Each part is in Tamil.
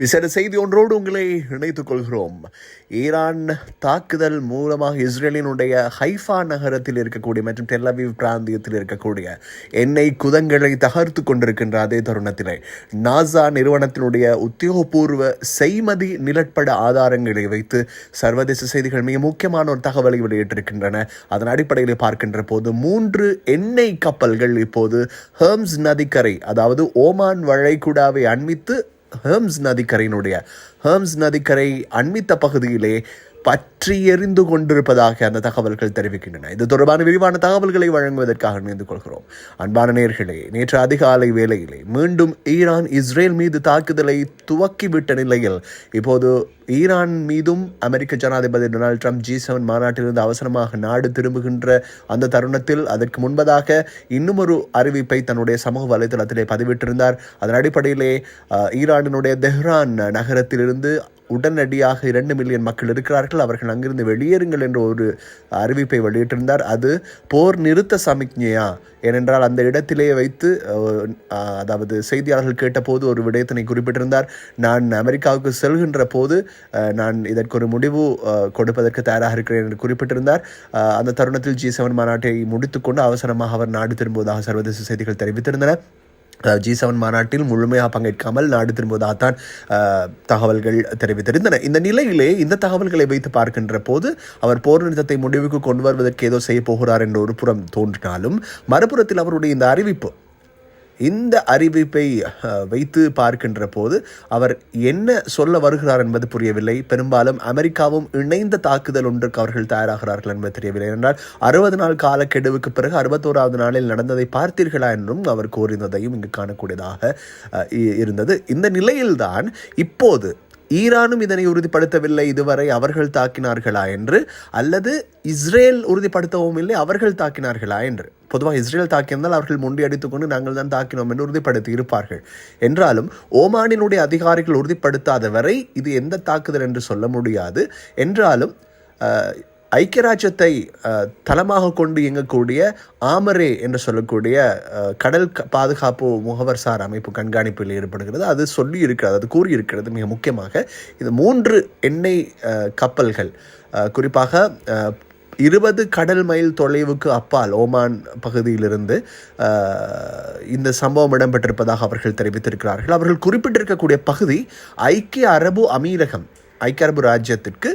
விசேட செய்தி ஒன்றோடு உங்களை இணைத்துக் கொள்கிறோம் ஈரான் தாக்குதல் மூலமாக இஸ்ரேலினுடைய ஹைஃபா நகரத்தில் இருக்கக்கூடிய மற்றும் டெல்லவிவ் பிராந்தியத்தில் இருக்கக்கூடிய எண்ணெய் குதங்களை தகர்த்து கொண்டிருக்கின்ற அதே தருணத்திலே நாசா நிறுவனத்தினுடைய உத்தியோகபூர்வ செய்மதி நிலப்பட ஆதாரங்களை வைத்து சர்வதேச செய்திகள் மிக முக்கியமான ஒரு தகவலை வெளியிட்டிருக்கின்றன. அதன் அடிப்படையில் பார்க்கின்ற போது மூன்று எண்ணெய் கப்பல்கள் இப்போது ஹேம்ஸ் நதிக்கரை அதாவது ஓமான் வளைகுடாவை அண்மித்து ஹேம்ஸ் நதிக்கரையினுடைய ஹேம்ஸ் நதிக்கரை அண்மித்த பகுதியிலே பற்றி எரிந்து கொண்டிருப்பதாக அந்த தகவல்கள் தெரிவிக்கின்றன. இது தொடர்பான விரிவான தகவல்களை வழங்குவதற்காக இணைந்து கொள்கிறோம். அன்பான நேர்களே நேற்று அதிகாலை வேளையிலே மீண்டும் ஈரான் இஸ்ரேல் மீது தாக்குதலை துவக்கிவிட்ட நிலையில் இப்போது ஈரான் மீதும் அமெரிக்க ஜனாதிபதி டொனால்டு ட்ரம்ப் ஜி செவன் மாநாட்டிலிருந்து அவசரமாக நாடு திரும்புகின்ற அந்த தருணத்தில் அதற்கு முன்பதாக இன்னும் ஒரு அறிவிப்பை தன்னுடைய சமூக வலைதளத்திலே பதிவிட்டிருந்தார். அதன் அடிப்படையிலே ஈரானினுடைய தெஹ்ரான் நகரத்திலிருந்து உடனடியாக இரண்டு மில்லியன் மக்கள் இருக்கிறார்கள். அவர்கள் அங்கிருந்து வெளியேறுங்கள் என்ற ஒரு அறிவிப்பை வெளியிட்டிருந்தார். அது போர் நிறுத்த சமிக்ஞையா? ஏனென்றால் அந்த இடத்திலேயே வைத்து அதாவது செய்தியாளர்கள் கேட்டபோது ஒரு விடயத்தினை குறிப்பிட்டிருந்தார். நான் அமெரிக்காவுக்கு செல்கின்ற போது நான் இதற்கு ஒரு முடிவு அஹ், கொடுப்பதற்கு தயாராக இருக்கிறேன் என்று குறிப்பிட்டிருந்தார். அஹ், அந்த தருணத்தில் ஜி செவன் மாநாட்டை முடித்துக்கொண்டு அவசரமாக அவர் நாடு திரும்புவதாக சர்வதேச செய்திகள் தெரிவித்திருந்தன. ஜி செவன் மாநாட்டில் முழுமையாக பங்கேற்காமல் நாடு திரும்புவதாகத்தான் அஹ், தகவல்கள் தெரிவித்திருந்தன. இந்த நிலையிலே இந்த தகவல்களை வைத்து பார்க்கின்ற போது அவர் போர் நிறுத்தத்தை முடிவுக்கு கொண்டு வருவதற்கு ஏதோ செய்ய போகிறார் என்ற ஒரு புறம் தோன்றினாலும் மறுபுறத்தில் அவருடைய இந்த அறிவிப்பு இந்த அறிவிப்பை வைத்து பார்க்கின்ற போது அவர் என்ன சொல்ல வருகிறார் என்பது புரியவில்லை. பெரும்பாலும் அமெரிக்காவும் இணைந்த தாக்குதல் ஒன்றுக்கு அவர்கள் தயாராகிறார்கள் என்பது தெரியவில்லை. என்றால் அறுபது நாள் காலக்கெடுவுக்கு பிறகு அறுபத்தோராவது நாளில் நடந்ததை பார்த்தீர்களா என்றும் அவர் கூறினதையும் இங்கு காணக்கூடியதாக இ- இருந்தது. இந்த நிலையில்தான் இப்போது ஈரானும் இதனை உறுதிப்படுத்தவில்லை. இதுவரை அவர்கள் தாக்கினார்களா என்று அல்லது இஸ்ரேல் உறுதிப்படுத்தவும் இல்லை அவர்கள் தாக்கினார்களா என்று. பொதுவாக இஸ்ரேல் தாக்கியிருந்தால் அவர்கள் முண்டி அடித்துக்கொண்டு நாங்கள் தான் தாக்கினோம் என்று உறுதிப்படுத்தி இருப்பார்கள். என்றாலும் ஓமானினுடைய அதிகாரிகள் உறுதிப்படுத்தாத வரை இது எந்த தாக்குதல் என்று சொல்ல முடியாது. என்றாலும் ஐக்கியராஜ்யத்தை ஐக்கிய ராஜ்யத்தை தளமாக கொண்டு இயங்கக்கூடிய ஆமரே என்று சொல்லக்கூடிய கடல் க- பாதுகாப்பு முகவர்சார் அமைப்பு கண்காணிப்பில் ஈடுபடுகிறது. அது சொல்லி இருக்கிறது அது கூறியிருக்கிறது மிக முக்கியமாக. இது மூன்று எண்ணெய் கப்பல்கள். குறிப்பாக இருபது கடல் மைல் தொலைவுக்கு அப்பால் ஓமான் பகுதியிலிருந்து இந்த சம்பவம் இடம்பெற்றிருப்பதாக அவர்கள் தெரிவித்திருக்கிறார்கள். அவர்கள் குறிப்பிட்டிருக்கக்கூடிய பகுதி ஐக்கிய அரபு அமீரகம் ஐக்கிய அரபு ராஜ்யத்திற்கு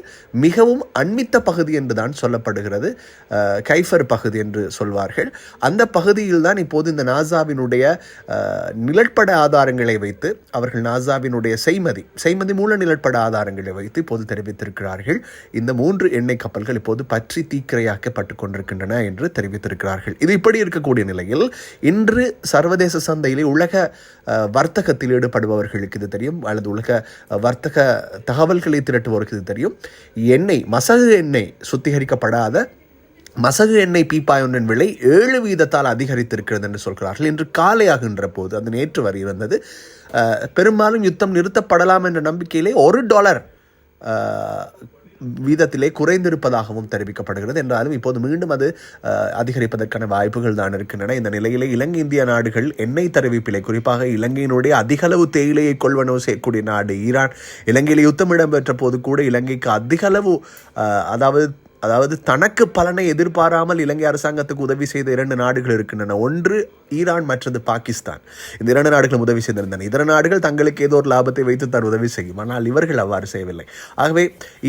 மிகவும் அண்மித்த பகுதி என்றுதான் சொல்லப்படுகிறது. கைஃபர் பகுதி என்று சொல்வார்கள். அந்த பகுதியில் தான் இப்போது இந்த நாசாவினுடைய நிலப்பட ஆதாரங்களை வைத்து அவர்கள் நாசாவினுடைய செய்மதி செய்மதி மூல நிலப்பட ஆதாரங்களை வைத்து இப்போது தெரிவித்திருக்கிறார்கள். இந்த மூன்று எண்ணெய் கப்பல்கள் இப்போது பற்றி தீக்கிரையாக்கப்பட்டு கொண்டிருக்கின்றன என்று தெரிவித்திருக்கிறார்கள். இது இப்படி இருக்கக்கூடிய நிலையில் இன்று சர்வதேச சந்தையிலே உலக வர்த்தகத்தில் ஈடுபடுபவர்களுக்கு இது தெரியும். அல்லது உலக வர்த்தக தகவல்கள் திரட்டுவோருக்கு இது தெரியும். எண்ணெய் மசகு எண்ணெய் சுத்திகரிக்கப்படாத மசகு எண்ணெய் பீப்பாய் ஒன்றின் விலை ஏழு வீதத்தால் அதிகரித்திருக்கிறது என்று சொல்கிறார்கள். இன்று காலையாகின்ற போது அது நேற்று வரை இருந்தது. பெரும்பாலும் யுத்தம் நிறுத்தப்படலாம் என்ற நம்பிக்கையிலே ஒரு டாலர் வீதத்திலே குறைந்திருப்பதாகவும் தெரிவிக்கப்படுகிறது. என்றாலும் இப்போது மீண்டும் அது அதிகரிப்பதற்கான வாய்ப்புகள் தான் இருக்கின்றன. இந்த நிலையிலே இலங்கை இந்திய நாடுகள் எண்ணெய் தெரிவிப்பிலே குறிப்பாக இலங்கையினுடைய அதிகளவு தேயிலையை கொள்வனவு செய்யக்கூடிய நாடு ஈரான். இலங்கையில் யுத்தம் இடம்பெற்ற போது கூட இலங்கைக்கு அதிகளவு அதாவது அதாவது தனக்கு பலனை எதிர்பாராமல் இலங்கை அரசாங்கத்துக்கு உதவி செய்த இரண்டு நாடுகள் இருக்கின்றன. ஒன்று ஈரான் மற்றது பாகிஸ்தான். இந்த இரண்டு நாடுகளும் உதவி செய்திருந்தன. இதர நாடுகள் தங்களுக்கு ஏதோ ஒரு லாபத்தை வைத்து தான் உதவி செய்யும். ஆனால் இவர்கள் அவ்வாறு செய்யவில்லை. ஆகவே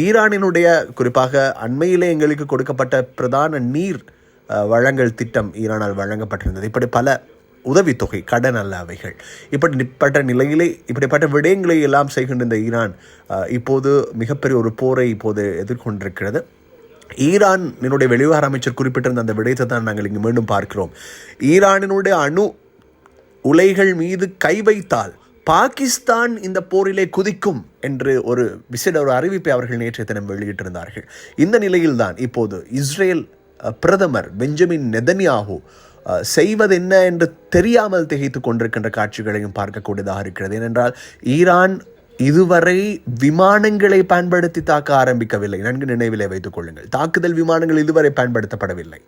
ஈரானினுடைய குறிப்பாக அண்மையிலே எங்களுக்கு கொடுக்கப்பட்ட பிரதான நீர் வழங்கல் திட்டம் ஈரானால் வழங்கப்பட்டிருந்தது. இப்படி பல உதவித்தொகை கடன் அல்ல அவைகள். இப்படிப்பட்ட நிலையிலே இப்படிப்பட்ட விடயங்களை எல்லாம் செய்கின்ற இந்த ஈரான் இப்போது மிகப்பெரிய ஒரு போரை இப்போது எதிர்கொண்டிருக்கிறது. ஈரானினுடைய வெளிவார அமைச்சர் குறிப்பிட்டிருந்த அந்த விடயத்தை தான் நாங்கள் இங்கு மீண்டும் பார்க்கிறோம். ஈரானினுடைய அணு உலைகள் மீது கை வைத்தால் பாகிஸ்தான் இந்த போரிலே குதிக்கும் என்று ஒரு விசிட ஒரு அறிவிப்பை அவர்கள் நேற்றைய தினம் வெளியிட்டிருந்தார்கள். இந்த நிலையில்தான் இப்போது இஸ்ரேல் பிரதமர் பெஞ்சமின் நெதன்யாகு செய்வது செய்வதென்ன என்று தெரியாமல் திகைத்து கொண்டிருக்கின்ற காட்சிகளையும் பார்க்கக்கூடியதாக இருக்கிறது. ஏனென்றால் ஈரான் இதுவரை விமானங்களை பயன்படுத்தி தாக்க ஆரம்பிக்கவில்லை. நன்கு நினைவிலே வைத்துக் கொள்ளுங்கள். தாக்குதல் விமானங்கள் இதுவரை பயன்படுத்தப்படவில்லை.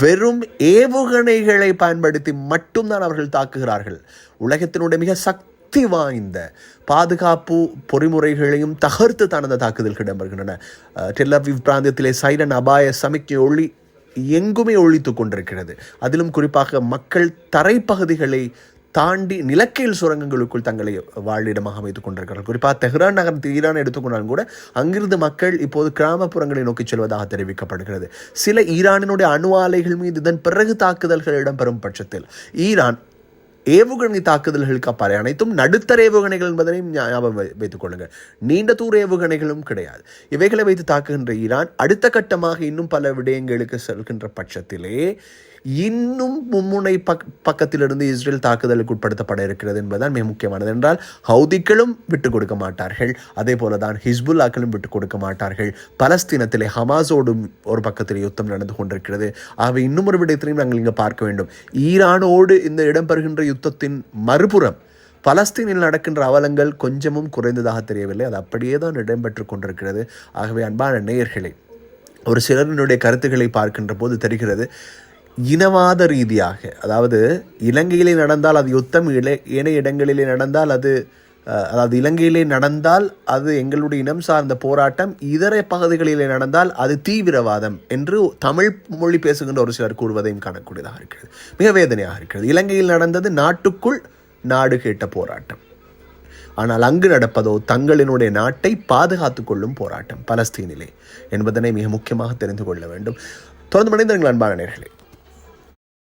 வெறும் ஏவுகணைகளை பயன்படுத்தி மட்டும்தான் அவர்கள் தாக்குகிறார்கள். உலகத்தினுடைய மிக சக்தி வாய்ந்த பாதுகாப்பு பொறிமுறைகளையும் தகர்த்து தான் அந்த தாக்குதல்கள் இடம்பெறுகின்றன. டெல்லவிவ் பிராந்தியத்திலே சைரன் அபாய சமிக்கை ஒளி எங்குமே ஒழித்து கொண்டிருக்கிறது. அதிலும் குறிப்பாக மக்கள் தரைப்பகுதிகளை தாண்டி நிலக்கையில் சுரங்கங்களுக்குள் தங்களை வாழிடமாக அமைத்துக் கொண்டிருக்கிறார்கள். குறிப்பாக தெஹ்ரான் நகரத்தில் ஈரான் எடுத்துக்கொண்டாலும் கூட அங்கிருந்து மக்கள் இப்போது கிராமப்புறங்களை நோக்கி செல்வதாக தெரிவிக்கப்படுகிறது. சில ஈரானினுடைய அணு ஆலைகள் மீது இதன் பிறகு தாக்குதல்கள் இடம்பெறும் பட்சத்தில் ஈரான் ஏவுகணை தாக்குதல்களுக்கு அப்பாறை அனைத்தும் நடுத்தர ஏவுகணைகள் என்பதனையும் ஞாபகம் வை- வைத்துக் கொள்ளுங்கள். நீண்ட தூர ஏவுகணைகளும் கிடையாது. இவைகளை வைத்து தாக்குகின்ற ஈரான் அடுத்த கட்டமாக இன்னும் பல விடயங்களுக்கு செல்கின்ற பட்சத்திலே இன்னும் மும்முனை பக் பக்கத்திலிருந்து இஸ்ரேல் தாக்குதலுக்கு உட்படுத்தப்பட இருக்கிறது என்பதுதான் மிக முக்கியமானது. என்றால் ஹவுதிக்களும் விட்டுக் கொடுக்க மாட்டார்கள். அதே போல தான் ஹிஸ்புல்லாக்களும் விட்டுக் கொடுக்க மாட்டார்கள். பலஸ்தீனத்திலே ஹமாஸோடும் ஒரு பக்கத்தில் யுத்தம் நடந்து கொண்டிருக்கிறது. ஆகவே இன்னும் ஒரு விடயத்திலையும் நாங்கள் இங்கே பார்க்க வேண்டும். ஈரானோடு இந்த இடம்பெறுகின்ற யுத்தத்தின் மறுபுறம் பலஸ்தீனில் நடக்கின்ற அவலங்கள் கொஞ்சமும் குறைந்ததாக தெரியவில்லை. அது அப்படியே தான் இடம்பெற்று கொண்டிருக்கிறது. ஆகவே அன்பான நேயர்களே ஒரு சிலரினுடைய கருத்துக்களை பார்க்கின்ற போது தெரிகிறது இனவாத ரீதியாக அதாவது இலங்கையிலே நடந்தால் அது யுத்தம் இல ஏனைய இடங்களிலே நடந்தால் அது அதாவது இலங்கையிலே நடந்தால் அது எங்களுடைய இனம் சார்ந்த போராட்டம் இதர பகுதிகளிலே நடந்தால் அது தீவிரவாதம் என்று தமிழ் மொழி பேசுகின்ற ஒரு சிலர் கூறுவதையும் காணக்கூடியதாக இருக்கிறது. மிக வேதனையாக இருக்கிறது. இலங்கையில் நடந்தது நாட்டுக்குள் நாடு கேட்ட போராட்டம். ஆனால் அங்கு நடப்பதோ தங்களினுடைய நாட்டை பாதுகாத்துக் கொள்ளும் போராட்டம் பலஸ்தீனிலே என்பதனை மிக முக்கியமாக தெரிந்து கொள்ள வேண்டும். தொடர்ந்து மனிதர்கள் அன்பான நேர்களே